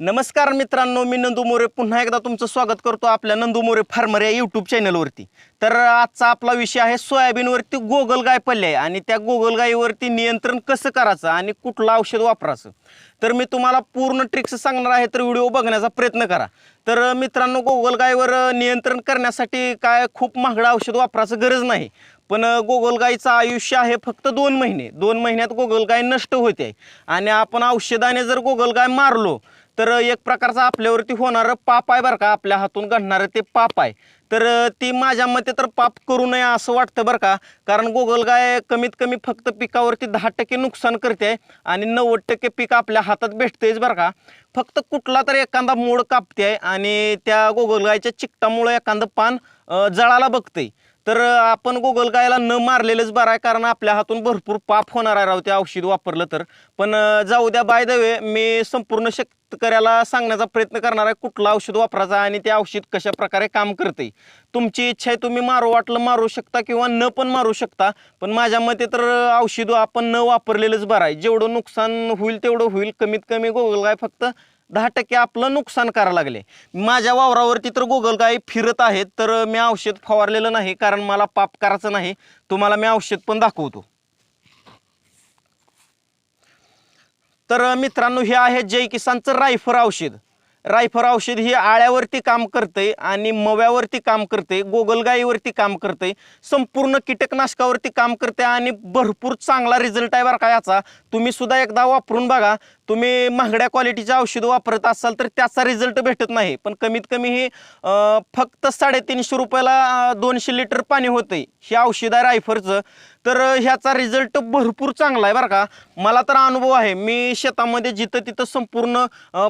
नमस्कार मित्रांनो मी नंदू मोरे. पुन्हा एकदा तुमचं स्वागत करतो आपल्या नंदू मोरे फार्मर या यूट्यूब चॅनलवरती तर आजचा आपला विषय आहे सोयाबीनवरती गोगलगाय पडली आहे. आणि त्या गोगलगाईवरती नियंत्रण कसं करायचं आणि कुठलं औषध वापरायचं? तर मी तुम्हाला पूर्ण ट्रिक्स सांगणार आहे तर व्हिडिओ बघण्याचा प्रयत्न करा. तर मित्रांनो गोगलगायवर नियंत्रण करण्यासाठी काय खूप महागडं औषध वापरायचं गरज नाही. पण गोगलगायीचं आयुष्य आहे फक्त दोन महिने. दोन महिन्यात गोगलगाय नष्ट होते. आणि आपण औषधाने जर गोगलगाय मारलो तर एक प्रकारचा आपल्यावरती होणारं पाप आहे बरं का आपल्या हातून घडणारं ते पाप आहे. तर ती माझ्या मते तर पाप करू नये असं वाटतं बरं का कारण गोगलगाय कमीत कमी फक्त पिकावरती दहा टक्के नुकसान करते आणि नव्वद टक्के पीक आपल्या हातात भेटतेच बरं का. फक्त कुठला तर एखादा मोड कापते आहे आणि त्या गोगलगायच्या चिकटामुळं एखादं पान जळाला बघतंय तर आपण गोगलगायला न मारलेलंच बरं आहे कारण आपल्या हातून भरपूर पाप होणार आहे राव ते औषध वापरलं तर. पण जाऊ द्या बाय द वे मी संपूर्ण शेतकऱ्याला सांगण्याचा प्रयत्न करणार आहे कुठलं औषध वापरायचं आहे आणि ते औषध कशा प्रकारे काम करते तुमची इच्छा आहे तुम्ही मारू वाटलं मारू शकता किंवा न पण मारू शकता पण माझ्या मते तर औषध आपण न वापरलेलंच बरं आहे. जेवढं नुकसान होईल तेवढं होईल कमीत कमी गोगलगाय फक्त दहा टक्के आपलं नुकसान करायला लागले. माझ्या वावरावरती तर गोगलगाई फिरत आहेत तर मी औषध फवारलेलं नाही कारण मला पाप करायचं नाही. तुम्हाला मी औषध पण दाखवतो. तर मित्रांनो हे आहे जय किसानचं रायफर औषध. रायफर औषध ही आळ्यावरती काम करते आणि मव्यावरती काम करते गोगलगाईवरती काम करते संपूर्ण कीटकनाशकावरती काम करते आणि भरपूर चांगला रिझल्ट आहे बरं का याचा. तुम्ही सुद्धा एकदा वापरून बघा. तुम्ही महागड्या क्वालिटीचे औषध वापरत असाल तर त्याचा रिझल्ट भेटत नाही. पण कमीत कमी हे फक्त साडेतीनशे रुपयाला दोनशे लिटर पाणी होतंय. हे औषध आहे रायफरचं तर ह्याचा रिझल्ट भरपूर चांगला आहे बरं का. मला तर अनुभव आहे. मी शेतामध्ये जिथं तिथं संपूर्ण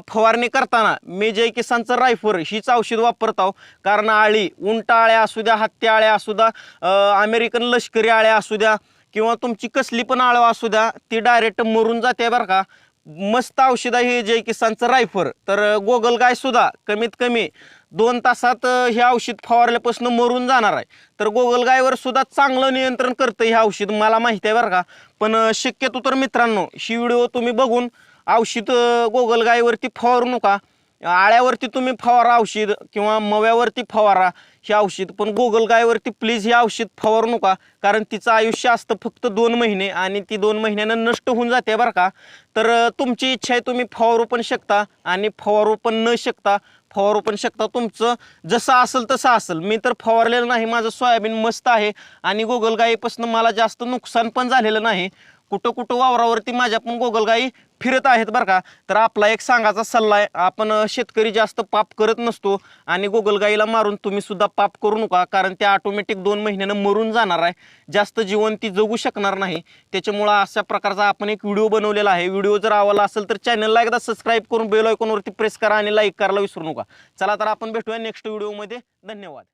फवारणी करताना मी जय किसानचं रायफर हीच औषध वापरत आहो. कारण आळी उंट आळ्या असू द्या हत्ती आळ्या असू द्या अमेरिकन लष्करी आळ्या असू द्या किंवा तुमची कसली पण आळव असू द्या ती डायरेक्ट मरून जाते बरं का. मस्त औषध आहे हे जय किसानचं रायफर तर गोगलगाय सुद्धा कमीत कमी दोन तासात हे औषध फवारल्यापासून मरून जाणार आहे. तर गोगलगायवर सुद्धा चांगलं नियंत्रण करतं हे औषध मला माहिती आहे बरं का. पण शक्यतो तर मित्रांनो ही व्हिडिओ तुम्ही बघून औषध गोगलगायवरती फवारू नका. आळ्यावरती तुम्ही फवारा औषध किंवा मव्यावरती फवारा हे औषध. पण गोगलगायवरती प्लीज हे औषध फवारू नका. कारण तिचं आयुष्य असतं फक्त दोन महिने आणि ती दोन महिन्यानं नष्ट होऊन जाते बरं का. तर तुमची इच्छा आहे तुम्ही फवारू पण शकता आणि फवारू पण न शकता फवारू पण शकता तुमचं. जसं असेल तसं असेल. मी तर फवारलेलं नाही. माझं सोयाबीन मस्त आहे आणि गोगलगाईपासून मला जास्त नुकसान पण झालेलं नाही. कुठं कुठं वावरावरती माझ्या पण गोगलगाई फिरत आहेत बरं का. तर आपला एक सांगाचा सल्ला आहे आपण शेतकरी जास्त पाप करत नसतो आणि गोगलगाईला मारून तुम्ही सुद्धा पाप करू नका कारण ते ऑटोमॅटिक दोन महिन्यानं मरून जाणार आहे. जास्त जीवन ती जगू शकणार नाही. त्याच्यामुळं अशा प्रकारचा आपण एक व्हिडिओ बनवलेला आहे. व्हिडिओ जर आवडला असेल तर चॅनलला एकदा सबस्क्राईब करून बेल आयकॉनवरती प्रेस करा आणि लाईक करायला विसरू नका. चला तर आपण भेटूया नेक्स्ट व्हिडिओमध्ये धन्यवाद.